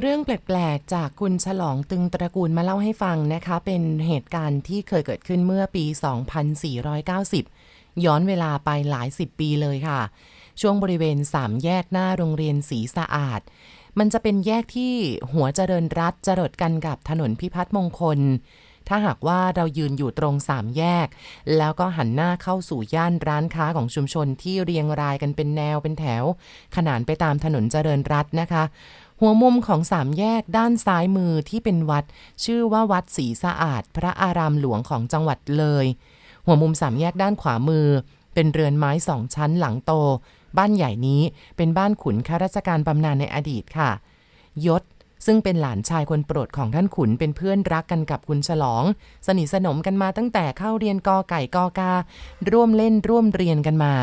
เรื่องแปลกๆ จากคุณฉลองตึงตระกูลมาเล่าให้ฟังนะคะ เป็นเหตุการณ์ที่เคยเกิดขึ้นเมื่อปี 2490 ย้อนเวลาไปหลายสิบปีเลยค่ะ ช่วงบริเวณสามแยกหน้าโรงเรียนศรีสะอาด มันจะเป็นแยกที่หัวเจริญรัฐจรดกันกับถนนพิพัฒน์มงคล ถ้าหากว่าเรายืนอยู่ตรงสามแยก แล้วก็หันหน้าเข้าสู่ย่านร้านค้าของชุมชนที่เรียงรายกันเป็นแนวเป็นแถว ขนานไปตามถนนเจริญรัฐนะคะ หัวมุมของสามแยกด้านซ้ายมือที่เป็นวัด ชื่อว่าวัดศรีสะอาด พระอารามหลวงของจังหวัดเลย หัวมุมสามแยกด้านขวามือ เป็นเรือนไม้สองชั้นหลังโต บ้านใหญ่นี้เป็นบ้านขุนข้าราชการบำนาญในอดีตค่ะ ยศซึ่งเป็นหลานชายคนโปรดของท่านขุนเป็นเพื่อนรักกันกับคุณฉลอง สนิทสนมกันมาตั้งแต่เข้าเรียนกอไก่กอกา ร่วมเล่นร่วมเรียนกันมา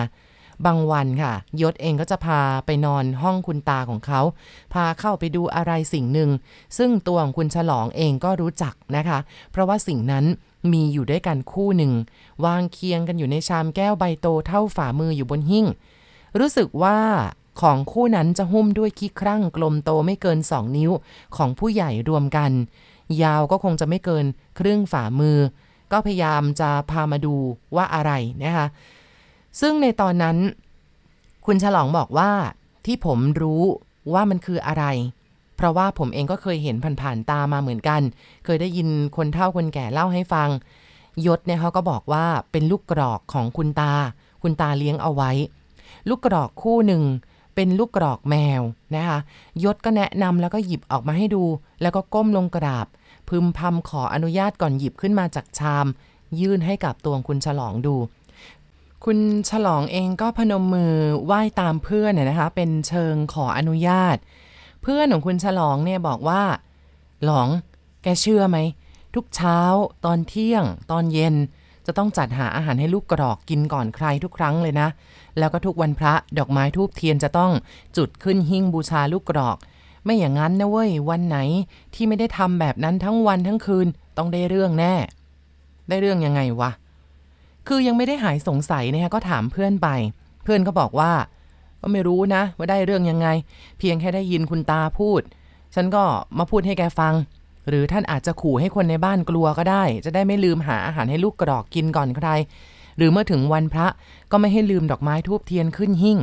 บางวันค่ะ ยศเองก็จะพาไปนอนห้องคุณตาของเขา พาเข้าไปดูอะไรสิ่งหนึ่ง ซึ่งตัวของคุณฉลองเองก็รู้จักนะคะ เพราะว่าสิ่งนั้นมีอยู่ด้วยกันคู่หนึ่ง วางเคียงกันอยู่ในชามแก้วใบโตเท่าฝ่ามืออยู่บนหิ้ง รู้สึกว่าของคู่นั้นจะหุ้มด้วยขี้ครั่งกลมโตไม่เกิน2นิ้วของผู้ใหญ่รวมกัน ยาวก็คงจะไม่เกินครึ่งฝ่ามือ ก็พยายามจะพามาดูว่าอะไรนะคะ ซึ่งในตอนนั้น คุณฉลองบอกว่าที่ผมรู้ว่ามันคืออะไร เพราะว่าผมเองก็เคยเห็นผ่านๆตามาเหมือนกัน เคยได้ยินคนเฒ่าคนแก่เล่าให้ฟัง ยศเนี่ยเขาก็บอกว่าเป็นลูกกรอกของคุณตา คุณตาเลี้ยงเอาไว้ ลูกกรอกคู่หนึ่งเป็นลูกกรอกแมวนะคะยศก็แนะนำแล้วก็หยิบออกมาให้ดู แล้วก็ก้มลงกราบ พึมพำขออนุญาตก่อนหยิบขึ้นมาจากชาม ยื่นให้กับตัวคุณฉลองดู คุณฉลองเองก็พนมมือไหว้ตามเพื่อนน่ยนะคะ เป็นเชิงขออนุญาต เพื่อนของคุณฉลองเนี่ยบอกว่า หลอง แกเชื่อไหม ทุกเช้า ตอนเที่ยง ตอนเย็น จะต้องจัดหาอาหารให้ลูกกรอกกินก่อนใครทุกครั้งเลยนะ แล้วก็ทุกวันพระดอกไม้ทูบเทียนจะต้องจุดขึ้นหิ้งบูชาลูกกรอก ไม่อย่างนั้นนะเว้ย วันไหนที่ไม่ได้ทำแบบนั้นทั้งวันทั้งคืน ต้องได้เรื่องแน่ ได้เรื่องยังไงวะ คือยังไม่ได้หายสงสัยนะคะก็ถามเพื่อนไป เพื่อนก็บอกว่า ก็ไม่รู้นะ ว่าได้เรื่องยังไง เพียงแค่ได้ยินคุณตาพูด ฉันก็มาพูดให้แกฟัง หรือท่านอาจจะขู่ให้คนในบ้านกลัวก็ได้ จะได้ไม่ลืมหาอาหารให้ลูกกรอกกินก่อนใคร หรือเมื่อถึงวันพระก็ไม่ให้ลืมดอกไม้ทูบเทียนขึ้นหิ้ง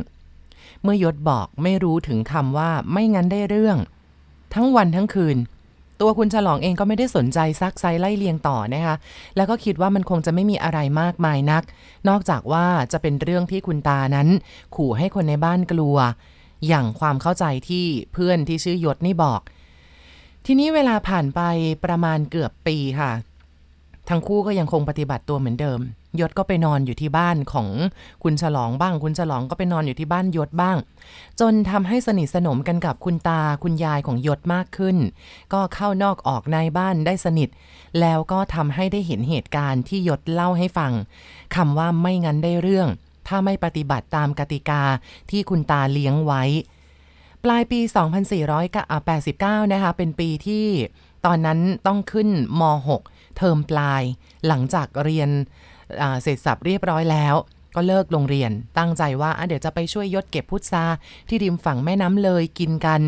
เมื่อยศบอกไม่รู้ถึงคำว่าไม่งั้นได้เรื่อง ทั้งวันทั้งคืน ตัวคุณฉลองเองก็ไม่ได้สนใจซักไซไล่เลียงต่อนะคะ แล้วก็คิดว่ามันคงจะไม่มีอะไรมากมายนัก นอกจากว่าจะเป็นเรื่องที่คุณตานั้น ขู่ให้คนในบ้านกลัว อย่างความเข้าใจที่เพื่อนที่ชื่อยศนี่บอก ทีนี้เวลาผ่านไปประมาณเกือบปีค่ะ ทั้งคู่ก็ยังคงปฏิบัติตัวเหมือนเดิมยศก็ไปนอนอยู่ที่บ้านของคุณฉลองบ้าง คุณฉลองก็ไปนอนอยู่ที่บ้านยศบ้าง จนทำให้สนิทสนมกันกับคุณตาคุณยายของยศมากขึ้น ก็เข้านอกออกในบ้านได้สนิท แล้วก็ทำให้ได้เห็นเหตุการณ์ที่ยศเล่าให้ฟังคำว่าไม่งั้นได้เรื่อง ถ้าไม่ปฏิบัติตามกติกาที่คุณตาเลี้ยงไว้ ปลายปี 2489 นะคะ เป็นปีที่ตอนนั้นต้องขึ้นม .6 เทอมปลาย หลังจากเรียน เสร็จสับเรียบร้อยแล้ว ก็เลิกโรงเรียน ตั้งใจว่าเดี๋ยวจะไปช่วยยศเก็บพุทราที่ริมฝั่งแม่น้ำเลยกินกัน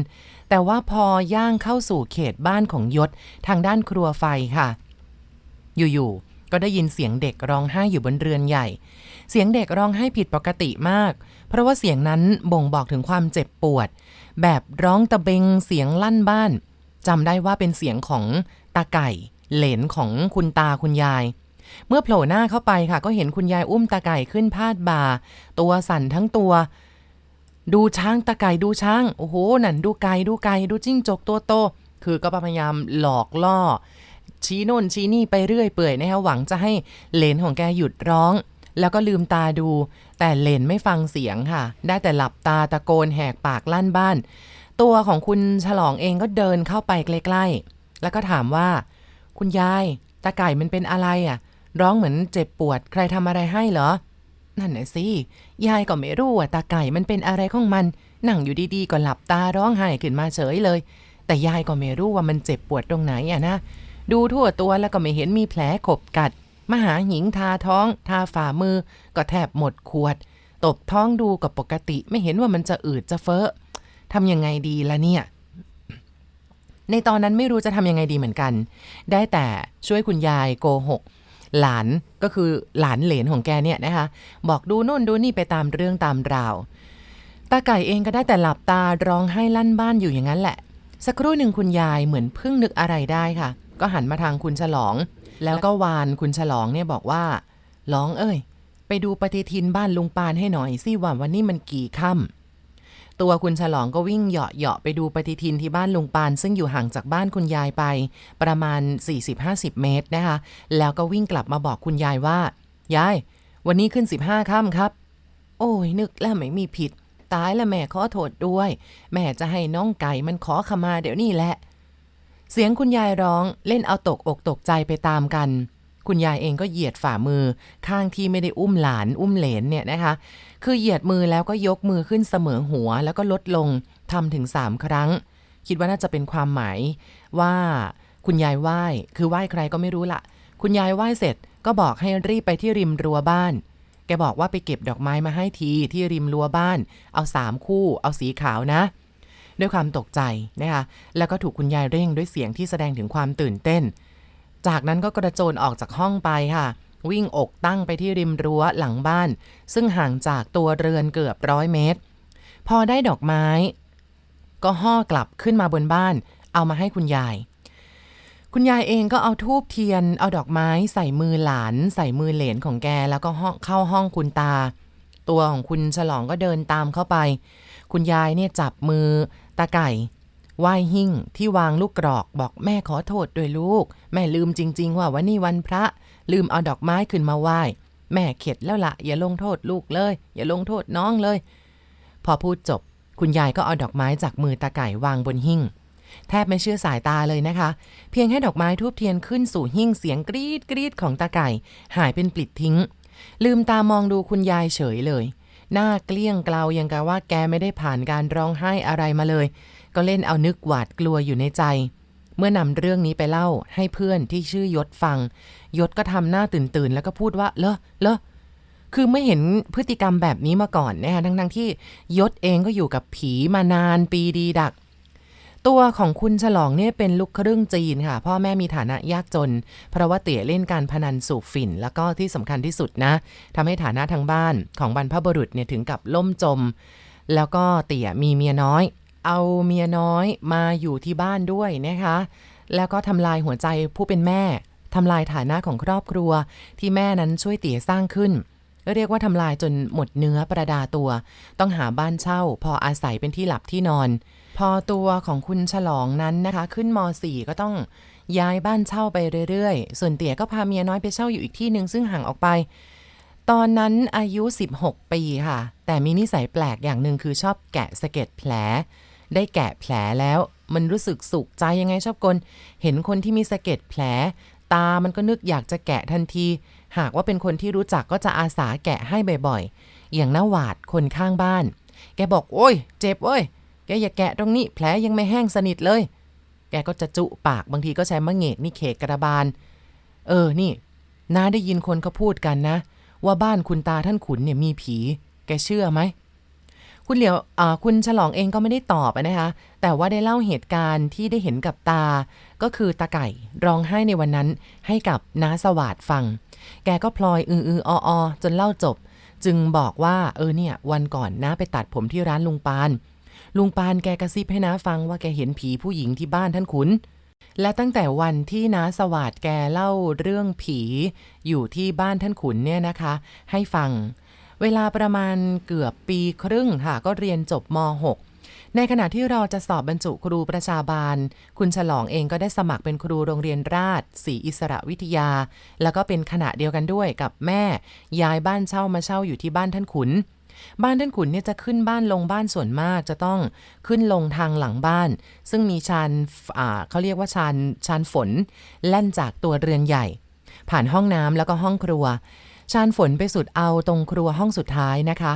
แต่ว่าพอย่างเข้าสู่เขตบ้านของยศทางด้านครัวไฟค่ะ อยู่ๆก็ได้ยินเสียงเด็กร้องไห้อยู่บนเรือนใหญ่ เสียงเด็กร้องไห้ผิดปกติมาก เพราะว่าเสียงนั้นบ่งบอกถึงความเจ็บปวด แบบร้องตะเบงเสียงลั่นบ้านจำได้ว่าเป็นเสียงของตาไก่ เหลนของคุณตาคุณยาย เมื่อโผล่หน้าเข้าไปค่ะ ก็เห็นคุณยายอุ้มตาไก่ขึ้นพาดบ่า ตัวสั่นทั้งตัว ดูช้างตาไก่ดูช้าง โอ้โห นั่นดูไก่ดูไก่ดูจิ้งจกตัวโต คือก็พยายามหลอกล่อ ชี้โน่นชี้นี่ไปเรื่อยเปื่อยนะคะหวังจะให้เลนของแกหยุดร้อง แล้วก็ลืมตาดู แต่เลนไม่ฟังเสียงค่ะ ได้แต่หลับตาตะโกนแหกปากลั่นบ้าน ตัวของคุณฉลองเองก็เดินเข้าไปใกล้ๆแล้วก็ถามว่า คุณยายตาไก่มันเป็นอะไรอะ ร้องเหมือนเจ็บปวด ใครทำอะไรให้เหรอ นั่นน่ะสิ ยายก็ไม่รู้ว่าตาไก่มันเป็นอะไรของมัน นั่งอยู่ดีๆ ก็หลับตาร้องไห้ขึ้นมาเฉยเลย แต่ยายก็ไม่รู้ว่ามันเจ็บปวดตรงไหนอะนะ ดูทั่วตัวแล้วก็ไม่เห็นมีแผลขบกัด มหาหญิงทาท้อง ทาฝ่ามือ ก็แทบหมดขวด ตบท้องดูกับปกติ ไม่เห็นว่ามันจะอืดจะเฟ้อทำยังไงดีล่ะเนี่ยในตอนนั้นไม่รู้จะทำยังไงดีเหมือนกัน ได้แต่ช่วยคุณยายโกหก หลานก็คือหลานเหลนของแกเนี่ยนะคะ บอกดูโน่นดูนี่ไปตามเรื่องตามราว ตาไก่เองก็ได้แต่หลับตาร้องไห้ลั่นบ้านอยู่อย่างนั้นแหละ สักครู่หนึ่งคุณยายเหมือนเพิ่งนึกอะไรได้ค่ะ ก็หันมาทางคุณฉลอง แล้วก็วานคุณฉลองเนี่ยบอกว่าร้องเอ้ย ไปดูปฏิทินบ้านลุงปานให้หน่อยสิว่าวันนี้มันกี่ค่ำ ตัวคุณฉลองก็วิ่งเหาะเหาะๆไปดูปฏิทินที่บ้านลุงปาน ซึ่งอยู่ห่างจากบ้านคุณยายไป ประมาณ 40-50 เมตรนะคะ แล้วก็วิ่งกลับมาบอกคุณยายว่า ยาย วันนี้ขึ้น 15ค่ำครับ โอ้ยนึกแล้วไม่มีผิด ตายแล้วแม่ขอโทษด้วย แม่จะให้น้องไก่มันขอขมาเดี๋ยวนี้แหละ เสียงคุณยายร้องเล่นเอาตกอกตกใจไปตามกัน คุณยายเองก็เหยียดฝ่ามือ ข้างที่ไม่ได้อุ้มหลานอุ้มเหลนเนี่ยนะคะ คือเหยียดมือแล้วก็ยกมือขึ้นเสมอหัว แล้วก็ลดลงทำถึงสามครั้ง คิดว่าน่าจะเป็นความหมายว่าคุณยายไหว้คือไหว้ใครก็ไม่รู้ละคุณยายไหว้เสร็จก็บอกให้รีบไปที่ริมรั้วบ้าน แกบอกว่าไปเก็บดอกไม้มาให้ทีที่ริมรั้วบ้าน เอาสามคู่ เอาสีขาวนะ ด้วยความตกใจนะคะ แล้วก็ถูกคุณยายเร่งด้วยเสียงที่แสดงถึงความตื่นเต้น จากนั้นก็กระโจนออกจากห้องไปค่ะ วิ่งอกตั้งไปที่ริมรั้วหลังบ้าน ซึ่งห่างจากตัวเรือนเกือบร้อยเมตร พอได้ดอกไม้ ก็ห่อกลับขึ้นมาบนบ้าน เอามาให้คุณยาย คุณยายเองก็เอาทูบเทียน เอาดอกไม้ใส่มือหลาน ใส่มือเหลนของแกแล้วก็เข้าห้องคุณตา ตัวของคุณฉลองก็เดินตามเข้าไป คุณยายเนี่ยจับมือตาไก่ไหว้หิ้งที่วางลูกกรอกบอกแม่ขอโทษด้วยลูก แม่ลืมจริง ๆ ว่าวันนี้วันพระ ลืมเอาดอกไม้ขึ้นมาไหว้ แม่เข็ดแล้วละอย่าลงโทษลูกเลย อย่าลงโทษน้องเลย พอพูดจบ คุณยายก็เอาดอกไม้จากมือตาไก่วางบนหิ้งแทบไม่เชื่อสายตาเลยนะคะ เพียงให้ดอกไม้ทูบเทียนขึ้นสู่หิ้งเสียงกรีดกรีดของตาไก่ หายเป็นปลิดทิ้ง ลืมตามองดูคุณยายเฉยเลย หน้าเกลี้ยงเกลายังกะว่าแกไม่ได้ผ่านการร้องไห้อะไรมาเลย ก็เล่นเอานึกหวาดกลัวอยู่ในใจ เมื่อนำเรื่องนี้ไปเล่าให้เพื่อนที่ชื่อยศฟัง ยศก็ทำหน้าตื่นตื่นแล้วก็พูดว่าเลอะเลอะคือไม่เห็นพฤติกรรมแบบนี้มาก่อนนะคะทั้งๆที่ยศเองก็อยู่กับผีมานานปีดีดัก ตัวของคุณฉลองเนี่ยเป็นลูกครึ่งจีนค่ะ พ่อแม่มีฐานะยากจน เพราะว่าเตี๋ยเล่นการพนันสูบฝิ่น แล้วก็ที่สำคัญที่สุดนะทำให้ฐานะทางบ้านของบรรพบุรุษเนี่ยถึงกับล่มจม แล้วก็เตี๋ยมีเมียน้อย เอาเมียน้อยมาอยู่ที่บ้านด้วยนะคะ แล้วก็ทำลายหัวใจผู้เป็นแม่ทำลายฐานะของครอบครัว ที่แม่นั้นช่วยเตี๋ยสร้างขึ้น เรียกว่าทำลายจนหมดเนื้อประดาตัว ต้องหาบ้านเช่า พออาศัยเป็นที่หลับที่นอน พอตัวของคุณฉลองนั้นนะคะ ขึ้นม .4 ก็ต้องย้ายบ้านเช่าไปเรื่อยๆ ส่วนเตี๋ยก็พาเมียน้อยไปเช่าอยู่อีกที่หนึ่งซึ่งห่างออกไป ตอนนั้นอายุ 16 ปีค่ะ แต่มีนิสัยแปลกอย่างหนึ่งคือชอบแกะสะเก็ดแผล ได้แกะแผลแล้วมันรู้สึกสุขใจยังไงชอบกล เห็นคนที่มีสะเก็ดแผล ตามันก็นึกอยากจะแกะทันที หากว่าเป็นคนที่รู้จักก็จะอาสาแกะให้บ่อยๆ อย่างน้าหวาดคนข้างบ้าน แกบอกโอ้ย เจ็บเว้ย แกอย่าแกะตรงนี้ แผลยังไม่แห้งสนิทเลย แกก็จะจุปากบางทีก็ใช้มะเหงกนี่เขกกระบาล เออนี่น้าได้ยินคนเขาพูดกันนะ ว่าบ้านคุณตาท่านขุนเนี่ยมีผี แกเชื่อไหม คุณเหลียวคุณฉลองเองก็ไม่ได้ตอบนะคะ แต่ว่าได้เล่าเหตุการณ์ที่ได้เห็นกับตา ก็คือตาไก่ร้องไห้ในวันนั้นให้กับน้าสวัสดฟัง แกก็พลอยอืออืออออจนเล่าจบ จึงบอกว่าเออเนี่ย วันก่อนน้าไปตัดผมที่ร้านลุงปาน ลุงปานแกกระซิบให้น้าฟังว่าแกเห็นผีผู้หญิงที่บ้านท่านขุนและตั้งแต่วันที่น้าสวัสดแกเล่าเรื่องผี อยู่ที่บ้านท่านขุนเนี่ยนะคะ ให้ฟัง เวลาประมาณเกือบปีครึ่งค่ะ ก็เรียนจบม .6 ในขณะที่เราจะสอบบรรจุครูประชาบาล คุณฉลองเองก็ได้สมัครเป็นครูโรงเรียนราชศรีอิสระวิทยา แล้วก็เป็นขณะเดียวกันด้วยกับแม่ ย้ายบ้านเช่ามาเช่าอยู่ที่บ้านท่านขุนบ้านท่านขุนเนี่ยจะขึ้นบ้านลงบ้านส่วนมากจะต้องขึ้นลงทางหลังบ้าน ซึ่งมีชานเขาเรียกว่าชานชานฝน แล่นจากตัวเรือนใหญ่ ผ่านห้องน้ำแล้วก็ห้องครัว ชานฝนไปสุดเอาตรงครัวห้องสุดท้ายนะคะ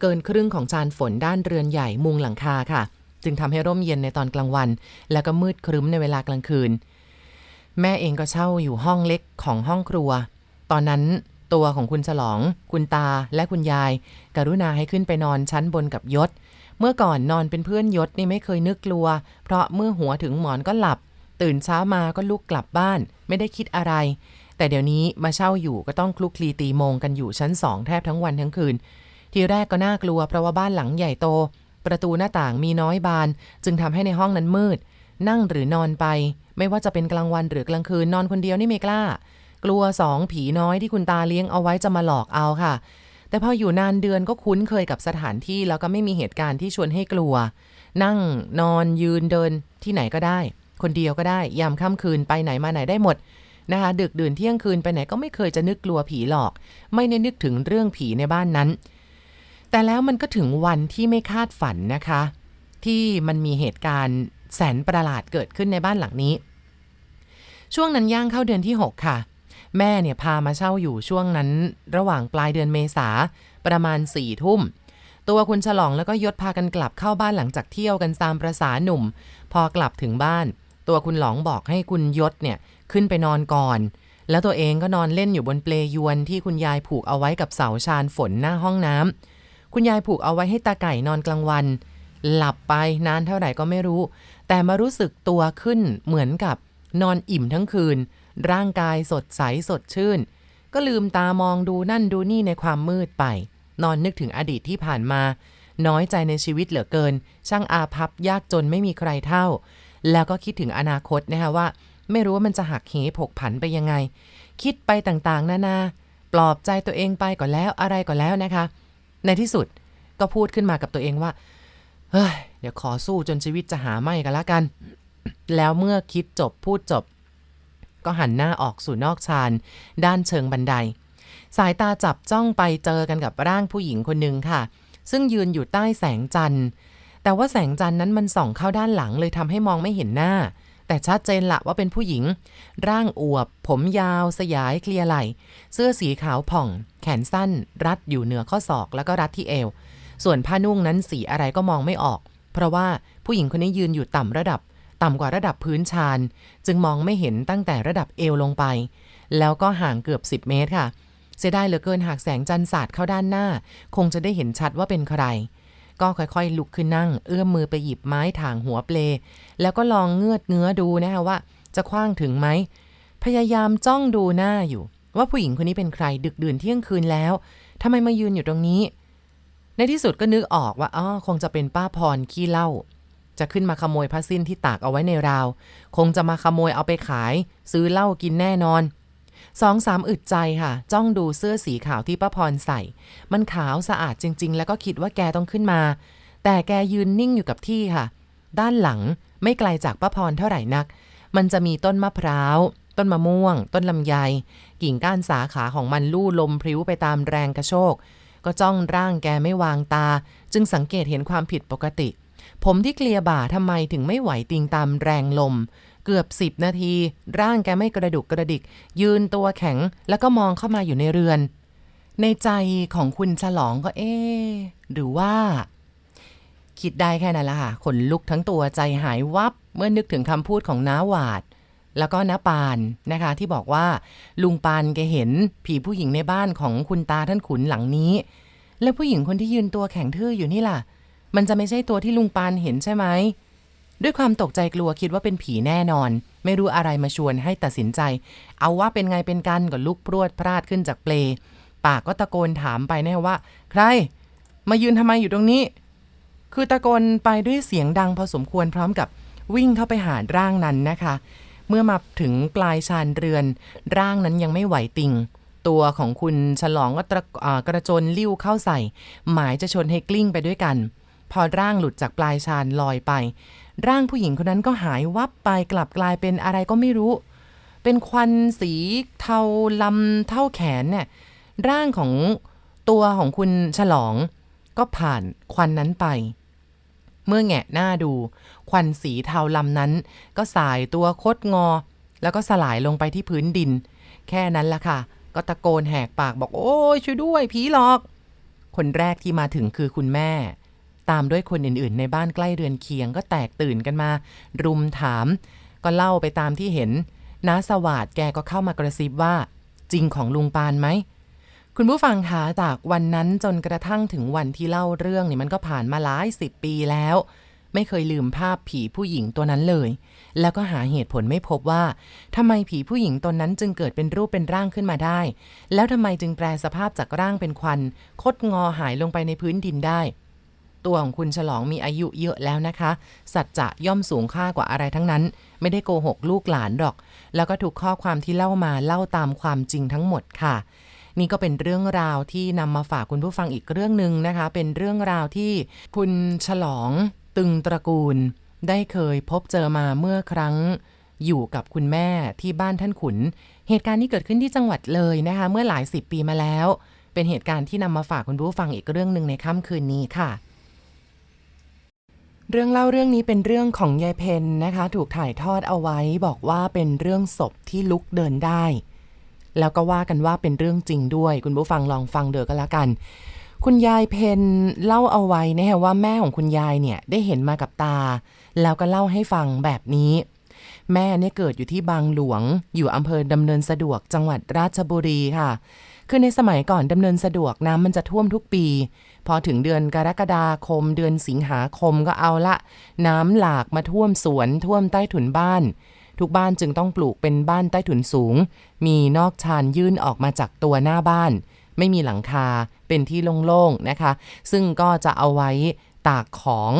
เกินครึ่งของชานฝนด้านเรือนใหญ่มุงหลังคาค่ะ จึงทำให้ร่มเย็นในตอนกลางวัน แล้วก็มืดครึ้มในเวลากลางคืน แม่เองก็เช่าอยู่ห้องเล็กของห้องครัว ตอนนั้นตัวของคุณฉลอง คุณตาและคุณยาย กรุณาให้ขึ้นไปนอนชั้นบนกับยศ เมื่อก่อนนอนเป็นเพื่อนยศนี่ไม่เคยนึกกลัว เพราะเมื่อหัวถึงหมอนก็หลับ ตื่นเช้ามาก็ลุกกลับบ้าน ไม่ได้คิดอะไร แต่เดี๋ยวนี้มาเช่าอยู่ก็ต้องคลุกคลีตีมงกันอยู่ชั้นสองแทบทั้งวันทั้งคืน ทีแรกก็น่ากลัวเพราะว่าบ้านหลังใหญ่โต ประตูหน้าต่างมีน้อยบาน จึงทำให้ในห้องนั้นมืด นั่งหรือนอนไป ไม่ว่าจะเป็นกลางวันหรือกลางคืนนอนคนเดียวนี่ไม่กล้า กลัวสองผีน้อยที่คุณตาเลี้ยงเอาไว้จะมาหลอกเอาค่ะ แต่พออยู่นานเดือนก็คุ้นเคยกับสถานที่แล้วก็ไม่มีเหตุการณ์ที่ชวนให้กลัว นั่งนอนยืนเดินที่ไหนก็ได้ คนเดียวก็ได้ยามค่ำคืนไปไหนมาไหนได้หมด นะคะดึกดื่นเที่ยงคืนไปไหนก็ไม่เคยจะนึกกลัวผีหลอก ไม่ได้นึกถึงเรื่องผีในบ้านนั้น แต่แล้วมันก็ถึงวันที่ไม่คาดฝันนะคะ ที่มันมีเหตุการณ์แสนประหลาดเกิดขึ้นในบ้านหลังนี้ ช่วงนั้นย่างเข้าเดือนที่ 6 ค่ะ แม่เนี่ยพามาเช่าอยู่ช่วงนั้น ระหว่างปลายเดือนเมษาประมาณสี่ทุ่มตัวคุณฉลองแล้วก็ยศพากันกลับเข้าบ้านหลังจากเที่ยวกันตามประษาหนุ่ม พอกลับถึงบ้าน ตัวคุณหลองบอกให้คุณยศเนี่ย ขึ้นไปนอนก่อน แล้วตัวเองก็นอนเล่นอยู่บนเปลยวนที่คุณยายผูกเอาไว้กับเสาชานฝนหน้าห้องน้ำคุณยายผูกเอาไว้ให้ตาไก่นอนกลางวัน หลับไปนานเท่าไหร่ก็ไม่รู้ แต่มารู้สึกตัวขึ้นเหมือนกับนอนอิ่มทั้งคืน ร่างกายสดใสสดชื่น ก็ลืมตามองดูนั่นดูนี่ในความมืดไป นอนนึกถึงอดีตที่ผ่านมา น้อยใจในชีวิตเหลือเกิน ช่างอาภัพยากจนไม่มีใครเท่า แล้วก็คิดถึงอนาคตนะคะว่า ไม่รู้ว่ามันจะหักเหผกผันไปยังไง คิดไปต่างๆ นานา ปลอบใจตัวเองไปก่อนแล้วอะไรก่อนแล้วนะคะ ในที่สุดก็พูดขึ้นมากับตัวเองว่า เฮ้ย เดี๋ยวขอสู้จนชีวิตจะหาไม่กันละกัน แล้วเมื่อคิดจบพูดจบ ก็หันหน้าออกสู่นอกชานด้านเชิงบันได สายตาจับจ้องไปเจอกันกับร่างผู้หญิงคนหนึ่งค่ะ ซึ่งยืนอยู่ใต้แสงจันทร์ แต่ว่าแสงจันทร์นั้นมันส่องเข้าด้านหลังเลยทำให้มองไม่เห็นหน้า แต่ชัดเจนละว่าเป็นผู้หญิง ร่างอวบ ผมยาว สยายเคลียร์ไหล เสื้อสีขาวผ่อง แขนสั้น รัดอยู่เหนือข้อศอกแล้วก็รัดที่เอว ส่วนผ้านุ่งนั้นสีอะไรก็มองไม่ออก เพราะว่าผู้หญิงคนนี้ยืนอยู่ต่ำระดับ ต่ำกว่าระดับพื้นชาน จึงมองไม่เห็นตั้งแต่ระดับเอวลงไป แล้วก็ห่างเกือบ 10 เมตรค่ะเสียดายเหลือเกินหากแสงจันทร์สาดเข้าด้านหน้า คงจะได้เห็นชัดว่าเป็นใคร ก็ค่อยๆ ลุกขึ้นนั่ง เอื้อมมือไปหยิบไม้ถ่างหัวเปล แล้วก็ลองเงือดเงื้อดูนะคะว่า จะคว้างถึงไหม พยายามจ้องดูหน้าอยู่ ว่าผู้หญิงคนนี้เป็นใครดึกดื่นเที่ยงคืนแล้วทำไมมายืนอยู่ตรงนี้ ในที่สุดก็นึกออกว่าอ๋อคงจะเป็นป้าพรขี้เหล้าจะขึ้นมาขโมยผ้าสิ้นที่ตากเอาไว้ในราว คงจะมาขโมยเอาไปขาย ซื้อเหล้ากินแน่นอน สองสามอึดใจค่ะ จ้องดูเสื้อสีขาวที่ป้าพรใส่ มันขาวสะอาดจริง ๆ แล้วก็คิดว่าแกต้องขึ้นมา แต่แกยืนนิ่งอยู่กับที่ค่ะ ด้านหลังไม่ไกลจากป้าพรเท่าไหร่นัก มันจะมีต้นมะพร้าว ต้นมะม่วง ต้นลำไย กิ่งก้านสาขาของมันลู่ลมพริ้วไปตามแรงกระโชก ก็จ้องร่างแกไม่วางตา จึงสังเกตเห็นความผิดปกติ ผมที่เคลียบ่าทำไมถึงไม่ไหวติงตามแรงลม เกือบสิบนาที ร่างแกไม่กระดุกกระดิก ยืนตัวแข็งแล้วก็มองเข้ามาอยู่ในเรือน ในใจของคุณฉลองก็เอ๊หรือว่า คิดได้แค่นั้นละค่ะขนลุกทั้งตัวใจหายวับเมื่อนึกถึงคำพูดของน้าหวาด แล้วก็น้าปานนะคะ ที่บอกว่า ลุงปานแกเห็นผีผู้หญิงในบ้านของคุณตาท่านขุนหลังนี้ แล้วผู้หญิงคนที่ยืนตัวแข็งทื่ออยู่นี่ล่ะ มันจะไม่ใช่ตัวที่ลุงปานเห็นใช่ไหม ด้วยความตกใจกลัวคิดว่าเป็นผีแน่นอน ไม่รู้อะไรมาชวนให้ตัดสินใจ เอาว่าเป็นไงเป็นกันก็ลุกพรวดพลาดขึ้นจากเปลปากก็ตะโกนถามไปแน่ว่า ใคร มายืนทำไมอยู่ตรงนี้ คือตะโกนไปด้วยเสียงดังพอสมควรพร้อมกับวิ่งเข้าไปหาร่างนั้นนะคะ เมื่อมาถึงปลายชานเรือน ร่างนั้นยังไม่ไหวติงตัวของคุณฉลองก็กระโจนลิ้วเข้าใส่ หมายจะชนให้กลิ้งไปด้วยกัน พอร่างหลุดจากปลายชานลอยไป ร่างผู้หญิงคนนั้นก็หายวับไปกลับกลายเป็นอะไรก็ไม่รู้ เป็นควันสีเทาลำเท่าแขนเนี่ยร่างของตัวของคุณฉลอง ก็ผ่านควันนั้นไป เมื่อแงะหน้าดู ควันสีเทาลำนั้น ก็สายตัวคดงอ แล้วก็สลายลงไปที่พื้นดิน แค่นั้นละค่ะ ก็ตะโกนแหกปากบอกโอ้ยช่วยด้วยผีหลอก คนแรกที่มาถึงคือคุณแม่ ตามด้วยคนอื่นๆ ในบ้านใกล้เรือนเคียงก็แตกตื่นกันมา รุมถาม ก็เล่าไปตามที่เห็นน้าสวัสดแกก็เข้ามากระซิบว่า จริงของลุงปานไหมคุณผู้ฟังคะจากวันนั้นจนกระทั่งถึงวันที่เล่าเรื่องนี่มันก็ผ่านมาหลายสิบปีแล้ว ไม่เคยลืมภาพผีผู้หญิงตัวนั้นเลย แล้วก็หาเหตุผลไม่พบว่าทำไมผีผู้หญิงตนนั้นจึงเกิดเป็นรูปเป็นร่างขึ้นมาได้ แล้วทำไมจึงแปลสภาพจากร่างเป็นควัน คดงอหายลงไปในพื้นดินได้ ตัวของคุณฉลองมีอายุเยอะแล้วนะคะ สัจจะย่อมสูงค่ากว่าอะไรทั้งนั้น ไม่ได้โกหกลูกหลานหรอก แล้วก็ถูกข้อความที่เล่ามาเล่าตามความจริงทั้งหมดค่ะ นี่ก็เป็นเรื่องราวที่นำมาฝากคุณผู้ฟังอีกเรื่องหนึ่งนะคะ เป็นเรื่องราวที่คุณฉลองตึงตระกูล ได้เคยพบเจอมาเมื่อครั้งอยู่กับคุณแม่ที่บ้านท่านขุน เหตุการณ์นี้เกิดขึ้นที่จังหวัดเลยนะคะ เมื่อหลายสิบปีมาแล้ว เป็นเหตุการณ์ที่นำมาฝากคุณผู้ฟังอีกเรื่องหนึ่งในค่ำคืนนี้ค่ะ เรื่องเล่าเรื่องนี้เป็นเรื่องของยายเพนนะคะ ถูกถ่ายทอดเอาไว้บอกว่าเป็นเรื่องศพที่ลุกเดินได้ แล้วก็ว่ากันว่าเป็นเรื่องจริงด้วย คุณผู้ฟังลองฟังเดอก็แล้วกัน คุณยายเพนเล่าเอาไว้นะฮะว่าแม่ของคุณยายเนี่ยได้เห็นมากับตา แล้วก็เล่าให้ฟังแบบนี้ แม่เนี่ยเกิดอยู่ที่บางหลวง อยู่อำเภอดำเนินสะดวกจังหวัดราชบุรีค่ะ คือในสมัยก่อนดำเนินสะดวกน้ำมันจะท่วมทุกปี พอถึงเดือนกรกฎาคม เดือนสิงหาคมก็เอาละ น้ำหลากมาท่วมสวนท่วมใต้ถุนบ้าน ทุกบ้านจึงต้องปลูกเป็นบ้านใต้ถุนสูง มีนอกชานยื่นออกมาจากตัวหน้าบ้าน ไม่มีหลังคาเป็นที่โล่งๆนะคะ ซึ่งก็จะเอาไว้ตากของ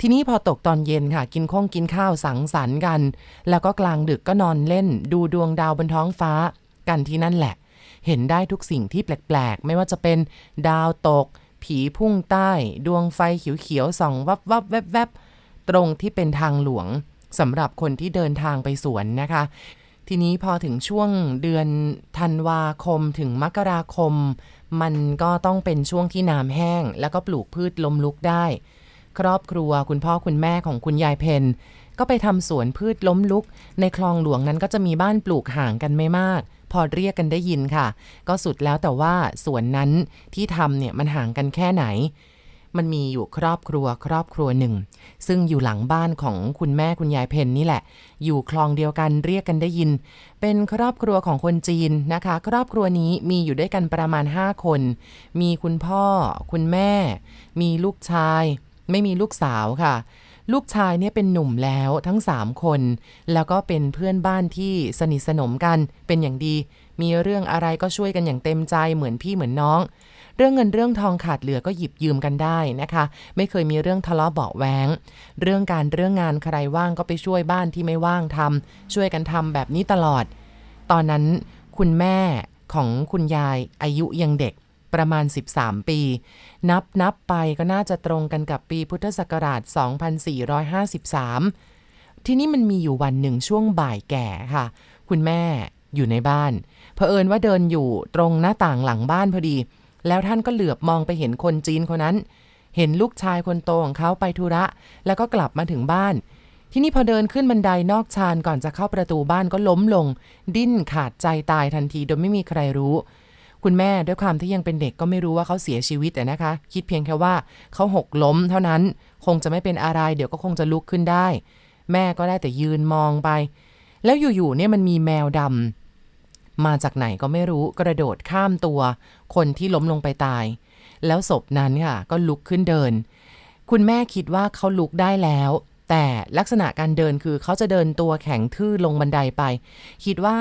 ทีนี้พอตกตอนเย็นค่ะ กินข้องกินข้าวสังสรรค์กัน แล้วก็กลางดึกก็นอนเล่น ดูดวงดาวบนท้องฟ้า กันที่นั่นแหละ เห็นได้ทุกสิ่งที่แปลกๆ ไม่ว่าจะเป็นดาวตก ผีพุ่งใต้ ดวงไฟเขียวๆส่องวับวับแวบแวบตรงที่เป็นทางหลวงสำหรับคนที่เดินทางไปสวนนะคะ ทีนี้พอถึงช่วงเดือนธันวาคมถึงมกราคม มันก็ต้องเป็นช่วงที่น้ำแห้ง แล้วก็ปลูกพืชล้มลุกได้ ครอบครัวคุณพ่อคุณแม่ของคุณยายเพนก็ไปทำสวนพืชล้มลุก ในคลองหลวงนั้นก็จะมีบ้านปลูกห่างกันไม่มาก พอเรียกกันได้ยินค่ะ ก็สุดแล้วแต่ว่าสวนนั้นที่ทำเนี่ยมันห่างกันแค่ไหน มันมีอยู่ครอบครัวครอบครัวหนึ่ง ซึ่งอยู่หลังบ้านของคุณแม่คุณยายเพนนี่แหละ อยู่คลองเดียวกันเรียกกันได้ยิน เป็นครอบครัวของคนจีนนะคะ ครอบครัวนี้มีอยู่ด้วยกันประมาณ 5 คน มีคุณพ่อ คุณแม่ มีลูกชาย ไม่มีลูกสาวค่ะ ลูกชายเนี่ยเป็นหนุ่มแล้วทั้ง 3 คน แล้วก็เป็นเพื่อนบ้านที่สนิทสนมกันเป็นอย่างดี มีเรื่องอะไรก็ช่วยกันอย่างเต็มใจเหมือนพี่เหมือนน้อง เรื่องเงินเรื่องทองขาดเหลือก็หยิบยืมกันได้นะคะ ไม่เคยมีเรื่องทะเลาะเบาะแวงเรื่องการเรื่องงานใครว่างก็ไปช่วยบ้านที่ไม่ว่างทำช่วยกันทำแบบนี้ตลอด ตอนนั้นคุณแม่ของคุณยายอายุยังเด็ก ประมาณ 13 ปี นับนับไปก็น่าจะตรงกันกับปีพุทธศักราช 2453 ที่นี่มันมีอยู่วันหนึ่งช่วงบ่ายแก่ค่ะ คุณแม่อยู่ในบ้านเผอิญว่าเดินอยู่ตรงหน้าต่างหลังบ้านพอดี แล้วท่านก็เหลือบมองไปเห็นคนจีนคนนั้น เห็นลูกชายคนโตของเขาไปธุระ แล้วก็กลับมาถึงบ้าน ที่นี่พอเดินขึ้นบันไดนอกชานก่อนจะเข้าประตูบ้านก็ล้มลง ดิ้นขาดใจตายทันทีโดยไม่มีใครรู้ คุณแม่ด้วยความที่ยังเป็นเด็กก็ไม่รู้ว่าเขาเสียชีวิตนะคะ คิดเพียงแค่ว่าเขาหกล้มเท่านั้น คงจะไม่เป็นอะไร เดี๋ยวก็คงจะลุกขึ้นได้ แม่ก็ได้แต่ยืนมองไป แล้วอยู่ๆเนี่ยมันมีแมวดำมาจากไหนก็ไม่รู้กระโดดข้ามตัว คนที่ล้มลงไปตาย แล้วศพนั้นค่ะก็ลุกขึ้นเดิน คุณแม่คิดว่าเขาลุกได้แล้วแต่ลักษณะการเดินคือเขาจะเดินตัวแข็งทื่อลงบันไดไป คิดว่า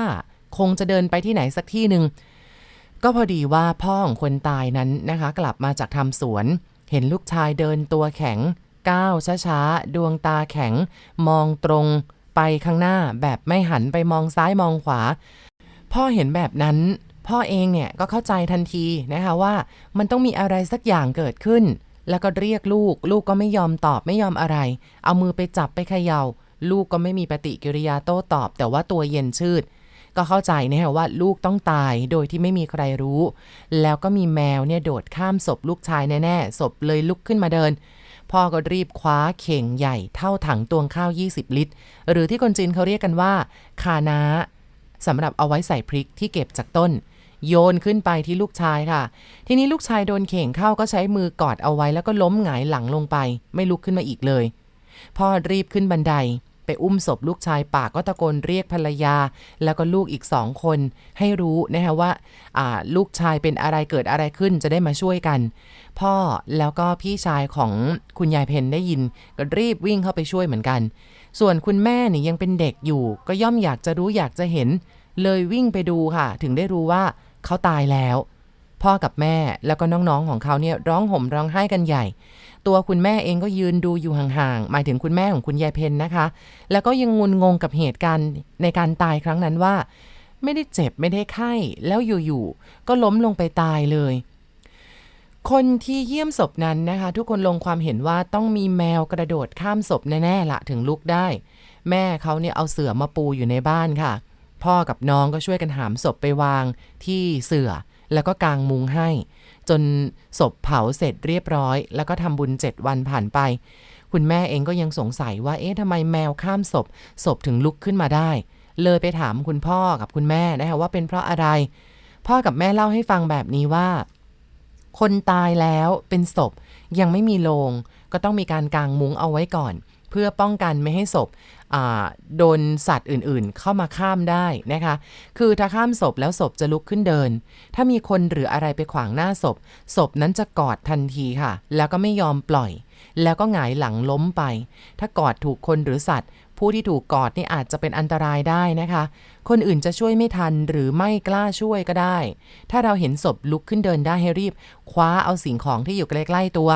คงจะเดินไปที่ไหนสักที่หนึ่ง ก็พอดีว่าพ่อของคนตายนั้นนะคะ กลับมาจากทำสวน เห็นลูกชายเดินตัวแข็ง ก้าวช้าๆ ดวงตาแข็ง มองตรงไปข้างหน้าแบบไม่หันไปมองซ้ายมองขวา พ่อเห็นแบบนั้น พ่อเองเนี่ยก็เข้าใจทันทีนะคะว่ามันต้องมีอะไรสักอย่างเกิดขึ้น แล้วก็เรียกลูก ลูกก็ไม่ยอมตอบไม่ยอมอะไร เอามือไปจับไปเขยา่า ลูกก็ไม่มีปฏิกิริยาโต้ตอบ แต่ว่าตัวเย็นชืด ก็เข้าใจนะฮะว่าลูกต้องตายโดยที่ไม่มีใครรู้ แล้วก็มีแมวเนี่ยโดดข้ามศพลูกชายแน่ๆศพเลยลุกขึ้นมาเดิน พ่อก็รีบคว้าเข่งใหญ่เท่าถังตวงข้าว 20 ลิตร หรือที่คนจีนเขาเรียกกันว่า คานาสำหรับเอาไว้ใส่พริกที่เก็บจากต้น โยนขึ้นไปที่ลูกชายค่ะ ทีนี้ลูกชายโดนเข่งเข้าก็ใช้มือกอดเอาไว้แล้วก็ล้มหงายหลังลงไป ไม่ลุกขึ้นมาอีกเลย พ่อรีบขึ้นบันได อุ้มศพลูกชายปากก็ตะโกนเรียกภรรยา แล้วก็ลูกอีกสองคน ให้รู้นะคะว่าลูกชายเป็นอะไรเกิดอะไรขึ้นจะได้มาช่วยกัน พ่อแล้วก็พี่ชายของคุณยายเพนได้ยิน ก็รีบวิ่งเข้าไปช่วยเหมือนกัน ส่วนคุณแม่เนี่ยยังเป็นเด็กอยู่ ก็ย่อมอยากจะรู้อยากจะเห็น เลยวิ่งไปดูค่ะ ถึงได้รู้ว่าเขาตายแล้ว พ่อกับแม่แล้วก็น้องๆของเขาเนี่ยร้องห่มร้องไห้กันใหญ่ ตัวคุณแม่เองก็ยืนดูอยู่ห่างๆ หมายถึงคุณแม่ของคุณยายเพนนะคะ แล้วก็ยังงุนงงกับเหตุการณ์ในการตายครั้งนั้นว่า ไม่ได้เจ็บไม่ได้ไข้ แล้วอยู่ๆ ก็ล้มลงไปตายเลย คนที่เยี่ยมศพนั้นนะคะ ทุกคนลงความเห็นว่าต้องมีแมวกระโดดข้ามศพแน่ๆละถึงลุกได้ แม่เขาเนี่ยเอาเสื่อมาปูอยู่ในบ้านค่ะ พ่อกับน้องก็ช่วยกันหามศพไปวางที่เสื่อแล้วก็กางมุงให้ จนศพเผาเสร็จเรียบร้อย แล้วก็ทำบุญเจ็ดวันผ่านไป คุณแม่เองก็ยังสงสัยว่าเอ๊ะทำไมแมวข้ามศพ ศพถึงลุกขึ้นมาได้ เลยไปถามคุณพ่อกับคุณแม่นะคะว่าเป็นเพราะอะไร พ่อกับแม่เล่าให้ฟังแบบนี้ว่า คนตายแล้วเป็นศพยังไม่มีโลง ก็ต้องมีการกางมุ้งเอาไว้ก่อน เพื่อป้องกันไม่ให้ศพ โดนสัตว์อื่นๆ เข้ามาข้ามได้นะคะ คือถ้าข้ามศพแล้วศพจะลุกขึ้นเดิน ถ้ามีคนหรืออะไรไปขวางหน้าศพ ศพนั้นจะกอดทันทีค่ะ แล้วก็ไม่ยอมปล่อย แล้วก็หงายหลังล้มไป ถ้ากอดถูกคนหรือสัตว์ ผู้ที่ถูกกอดนี่อาจจะเป็นอันตรายได้นะคะ คนอื่นจะช่วยไม่ทันหรือไม่กล้าช่วยก็ได้ ถ้าเราเห็นศพลุกขึ้นเดินได้ให้รีบ คว้าเอาสิ่งของที่อยู่ใกล้ๆตัว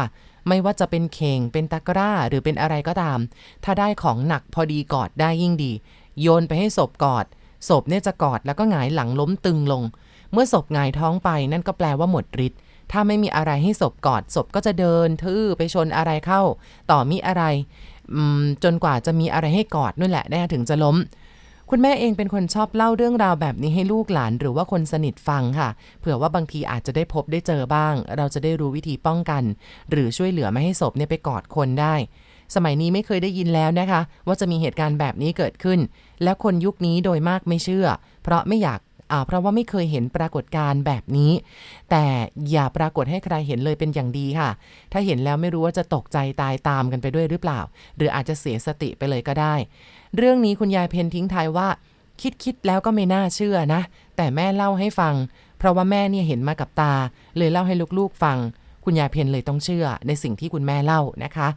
ไม่ว่าจะเป็นเข่งเป็นตะกร้าหรือเป็นอะไรก็ตาม ถ้าได้ของหนักพอดีกอดได้ยิ่งดี โยนไปให้ศพกอดศพเนี่ยจะกอดแล้วก็หงายหลังล้มตึงลง เมื่อศพหงายท้องไปนั่นก็แปลว่าหมดฤทธิ์ถ้าไม่มีอะไรให้ศพกอดศพก็จะเดินทื่อไปชนอะไรเข้า ต่อมีอะไรจนกว่าจะมีอะไรให้กอดนั่นแหละนะถึงจะล้ม คุณแม่เองเป็นคนชอบเล่าเรื่องราวแบบนี้ให้ลูกหลาน หรือว่าคนสนิทฟังค่ะ เผื่อว่าบางทีอาจจะได้พบได้เจอบ้าง เราจะได้รู้วิธีป้องกัน หรือช่วยเหลือไม่ให้ศพเนี่ยไปกอดคนได้ สมัยนี้ไม่เคยได้ยินแล้วนะคะ ว่าจะมีเหตุการณ์แบบนี้เกิดขึ้น แล้วคนยุคนี้โดยมากไม่เชื่อ เพราะไม่อยาก เพราะว่าไม่เคยเห็นปรากฏการณ์แบบนี้ แต่อย่าปรากฏให้ใครเห็นเลยเป็นอย่างดีค่ะ ถ้าเห็นแล้วไม่รู้ว่าจะตกใจตายตามกันไปด้วยหรือเปล่า หรืออาจจะเสียสติไปเลยก็ได้ เรื่องนี้คุณยายเพนทิ้งท้ายว่า คิดคิดแล้วก็ไม่น่าเชื่อนะ แต่แม่เล่าให้ฟัง เพราะว่าแม่เนี่ยเห็นมากับตา เลยเล่าให้ลูกๆฟัง คุณยายเพนเลยต้องเชื่อในสิ่งที่คุณแม่เล่านะคะ